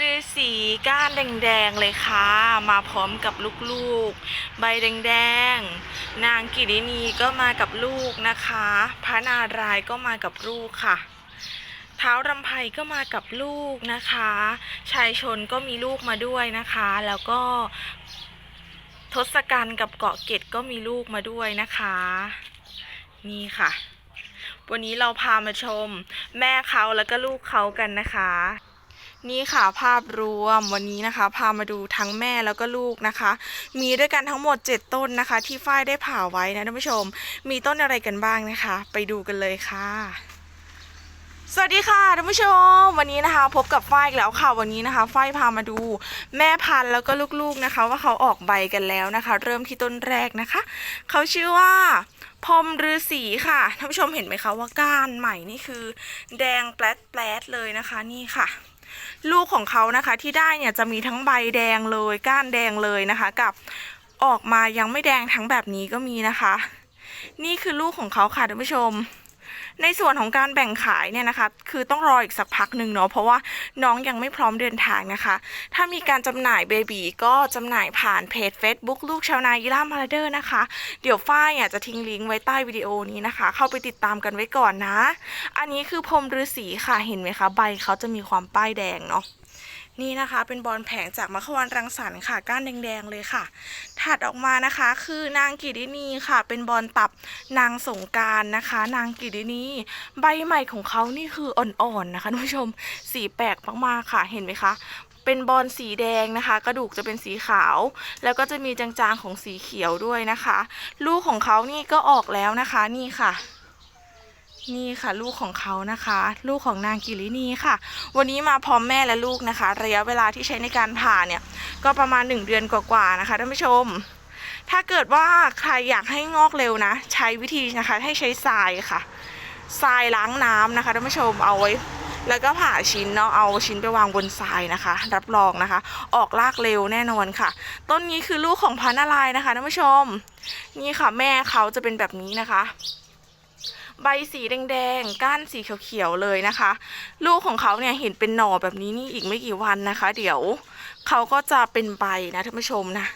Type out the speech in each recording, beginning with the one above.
ฤาษีก้านแดงๆเลยค่ะ มาพร้อมกับลูกๆ ใบแดงๆ นางกิรินีก็มากับลูกนะคะ พระนารายก็มากับลูกค่ะ เท้ารำไพก็มากับลูกนะคะ ชายชนก็มีลูกมาด้วยนะคะ แล้วก็ทศกัณฐ์กับเกาะเกร็ดก็มีลูกมาด้วยนะคะ นี่ค่ะ วันนี้เราพามาชม แม่เขาแล้วก็ลูกเขากันนะคะ นี่ค่ะภาพรวมวันนี้นะคะ พามาดูทั้งแม่แล้วก็ลูกนะคะ มีด้วยกันทั้งหมด 7 ต้นนะคะ ที่ฝ้ายได้ผ่าไว้นะท่านผู้ชม มีต้นอะไรกันบ้างนะคะ ไปดูกันเลยค่ะสวัสดีค่ะท่านผู้ชม วันนี้นะคะ พบกับฝ้ายอีกแล้วค่ะวันนี้นะคะ ฝ้ายพามาดูแม่พันธุ์แล้วก็ลูกๆนะคะ ว่าเขาออกใบกันแล้วนะคะ เริ่มที่ต้นแรกนะคะ เขาชื่อว่าพรมฤาษีค่ะท่านผู้ชมเห็นไหมคะว่าก้านใหม่นี่คือ แดงแปลดแปลดๆเลยนะคะนี่ค่ะ ลูกของเขานะคะที่ได้เนี่ยจะมีทั้งใบแดงเลยก้านแดงเลยนะคะ กับออกมายังไม่แดงทั้งแบบนี้ก็มีนะคะ นี่คือลูกของเขาค่ะท่านผู้ชม ในส่วนของการแบ่งขายเนี่ยนะคะ คือต้องรออีกสักพักหนึ่งเนาะเพราะว่าน้องยังไม่พร้อมเดินทางนะคะ ถ้ามีการจำหน่ายเบบีก็จำหน่ายผ่านเพจ Facebook ลูกชาวนายีรามาราเดอร์นะคะ เดี๋ยวฝ้ายอะจะทิ้งลิงก์ไว้ใต้วิดีโอนี้นะคะ เข้าไปติดตามกันไว้ก่อนนะ อันนี้คือพรมฤาษีค่ะเห็นไหมคะ ใบเขาจะมีความป้ายแดงเนาะ นี่นะคะเป็นบอลแผงจากมะขวานรังสรรค์ค่ะ ก้านแดงๆเลยค่ะ ถัดออกมานะคะคือนางกิรินีค่ะ เป็นบอลตับนางสงการนะคะ นางกิรินีใบใหม่ของเขานี่คืออ่อนๆนะคะท่านผู้ชมสีแปลกมากๆค่ะเห็นไหมคะเป็นบอลสีแดงนะคะ กระดูกจะเป็นสีขาว แล้วก็จะมีจางๆของสีเขียวด้วยนะคะ ลูกของเขานี่ก็ออกแล้วนะคะนี่ค่ะ นี่ค่ะลูกของเขานะคะ ลูกของนางกิรินีค่ะ วันนี้มาพร้อมแม่และลูกนะคะ ระยะเวลาที่ใช้ในการผ่าเนี่ย ก็ประมาณ 1 เดือนกว่าๆนะคะท่านผู้ชม ถ้าเกิดว่าใครอยากให้งอกเร็วนะ ใช้วิธีนะคะ ให้ใช้ทรายค่ะทรายล้างน้ำนะคะท่านผู้ชมเอาไว้ แล้วก็ผ่าชิ้นเนาะเอาชิ้นไปวางบนทรายนะคะ รับรองนะคะ ออกลากเร็วแน่นอนค่ะ ต้นนี้คือลูกของพันธุ์อะไรนะคะท่านผู้ชม นี่ค่ะแม่เขาจะเป็นแบบนี้นะคะ ใบสีแดงๆ ก้านสีเขียวๆ เลยนะคะ ลูกของเขาเนี่ยเห็นเป็นหน่อแบบนี้นี่อีกไม่กี่วันนะคะ เดี๋ยวเขาก็จะเป็นใบนะท่านผู้ชมนะ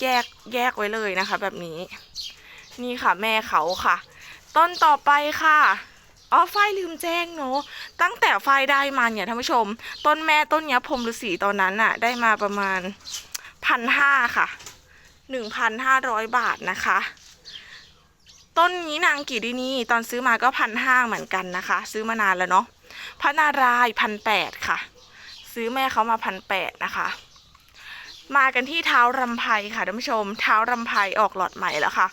แยกแยกไว้เลยนะคะ แบบนี้ นี่ค่ะแม่เขาค่ะ ต้นต่อไปค่ะอ๋อฝ้ายลืมแจ้งเนาะตั้งแต่ฝ้ายได้มาเนี่ยท่านผู้ชม ต้นแม่ต้นเนี้ยพรมฤาษีตอนนั้นน่ะได้มาประมาณพันห้าค่ะหนึ่งพันห้าร้อยบาทนะคะ ต้นนี้นางกิรินีตอนซื้อมาก็พันห้าเหมือนกันนะคะ ซื้อมานานแล้วเนาะพระนารายพันแปดค่ะ ซื้อแม่เขามาพันแปดนะคะ มากันที่เท้ารำไพค่ะท่านผู้ชม เท้ารำไพออกหลอดใหม่แล้วค่ะ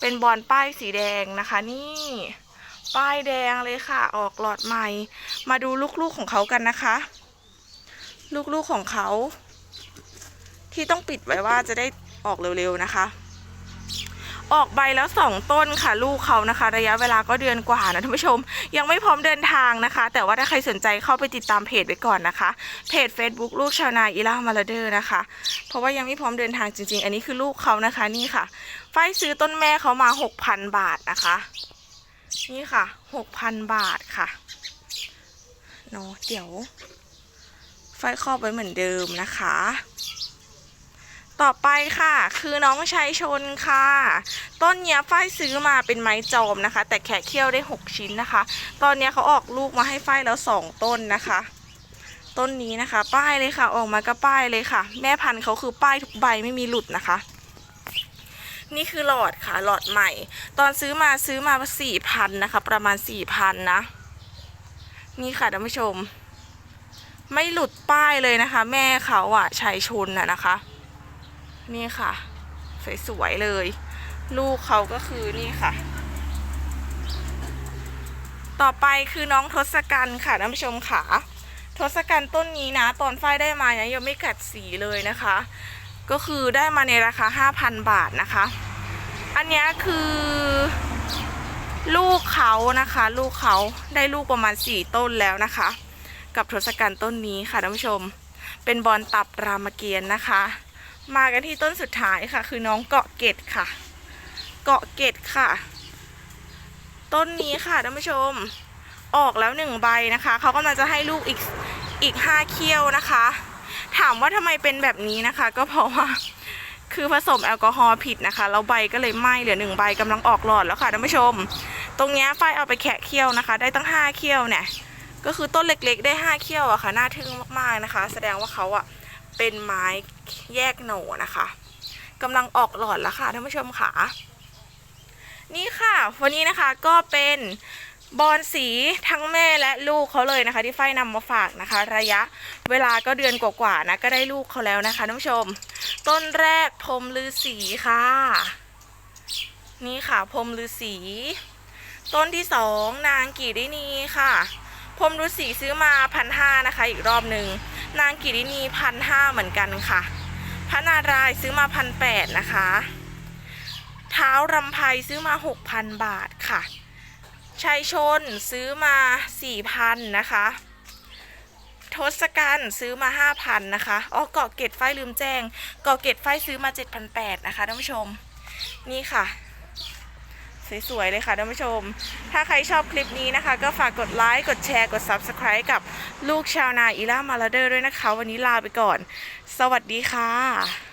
เป็นบอลป้ายสีแดงนะคะ นี่ป้ายแดงเลยค่ะ ออกหลอดใหม่ มาดูลูกๆของเขากันนะคะ ลูกๆของเขา ที่ต้องปิดไว้ว่าจะได้ออกเร็วๆนะคะ ออกใบแล้วสองต้นค่ะลูกเขานะคะ ระยะเวลาก็เดือนกว่านะท่านผู้ชม ยังไม่พร้อมเดินทางนะคะ แต่ว่าถ้าใครสนใจเข้าไปติดตามเพจไว้ก่อนนะคะ เพจ Facebook ลูกชาวนาอีล่ามาลาเดอร์นะคะ เพราะว่ายังไม่พร้อมเดินทางจริง ๆ อันนี้คือลูกเขานะคะนี่ค่ะฝ้ายซื้อต้นแม่เขามา 6,000 บาทนะคะ นี่ค่ะ 6,000 บาทค่ะเนาะเดี๋ยวฝ้ายครอบไว้เหมือนเดิมนะคะ ต่อไปค่ะ คือน้องชัยชนค่ะ ต้นเนี้ยฝ้ายซื้อมาเป็นไม้จอมนะคะ แต่แขกเขี้ยวได้ 6 ชิ้นนะคะ ตอนเนี้ยเขาออกลูกมาให้ฝ้ายแล้ว 2 ต้นนะคะ ต้นนี้นะคะ ป้ายเลยค่ะ ออกมาก็ป้ายเลยค่ะ แม่พันธุ์เขาคือป้ายทุกใบไม่มีหลุดนะคะ นี่คือหลอดค่ะหลอดใหม่ ตอนซื้อมาซื้อมาสี่พันนะคะ ประมาณสี่พันนะ นี่ค่ะท่านผู้ชม ไม่หลุดป้ายเลยนะคะ แม่เขาอะชัยชนน่ะนะคะ นี่ค่ะ สวยๆเลย ลูกเขาก็คือนี่ค่ะ ต่อไปคือน้องทศกัณฐ์ค่ะท่านผู้ชมค่ะทศกัณฐ์ต้นนี้นะ ตอนฝ้ายได้มาเนี่ยยังไม่กัดสีเลยนะคะ ก็คือได้มาในราคา 5,000 บาทนะคะ อันนี้คือลูกเขานะคะ ลูกเขาได้ลูกประมาณ 4 ต้นแล้วนะคะ กับทศกัณฐ์ต้นนี้ค่ะท่านผู้ชม เป็นบอลตับรามเกียรตินะคะ มากันที่ต้นสุดท้ายค่ะ คือน้องเกาะเกตค่ะ เกาะเกตค่ะ ต้นนี้ค่ะท่านผู้ชม ออกแล้วหนึ่งใบนะคะเขากำลังจะให้ลูกอีกอีกห้าเขี้ยวนะคะ ถามว่าทำไมเป็นแบบนี้นะคะ ก็เพราะว่าคือผสมแอลกอฮอล์ผิดนะคะแล้วใบก็เลยไหม้เหลือหนึ่งใบกำลังออกหลอดแล้วค่ะท่านผู้ชม ตรงนี้ยฝ้ายเอาไปแคะเขี้ยวนะคะ ได้ตั้งห้าเขี้ยวเนี่ยก็คือต้นเล็กๆ ได้ห้าเขี้ยวอะค่ะน่าทึ่งมากๆนะคะ แสดงว่าเขาอะ เป็นไม้แยกโหน่นะคะกำลังออกหลอดแล้วค่ะท่านผู้ชมค่ะนี่ค่ะ วันนี้นะคะก็เป็นบอนสีทั้งแม่และลูกเขาเลยนะคะ ที่ฝ้ายนำมาฝากนะคะ ระยะเวลาก็เดือนกว่าๆนะก็ได้ลูกเขาแล้วนะคะท่านผู้ชม ต้นแรกพรมฤาษีค่ะ นี่ค่ะพรมฤาษีต้นที่สองนางกีรินีค่ะพรมฤาษีซื้อมาพันห้านะคะ อีกรอบหนึ่ง นางกีรินีพันห้าเหมือนกันค่ะ พระนารายซื้อมาพันแปดนะคะ เท้ารำไพซื้อมาหกพันบาทค่ะชัยชนซื้อมาสี่พันนะคะ ทศกัณฐ์ซื้อมาห้าพันนะคะ อ๋อเกาะเกตไฟลืมแจ้ง เกาะเกตไฟซื้อมาเจ็ดพันแปดนะคะท่านผู้ชม นี่ค่ะ สวยๆเลยค่ะท่านผู้ชม ถ้าใครชอบคลิปนี้นะคะ ก็ฝากกดไลค์กดแชร์กด Subscribe กับลูกชาวนาอีล่ามาลาเดอร์ด้วยนะคะ วันนี้ลาไปก่อน สวัสดีค่ะ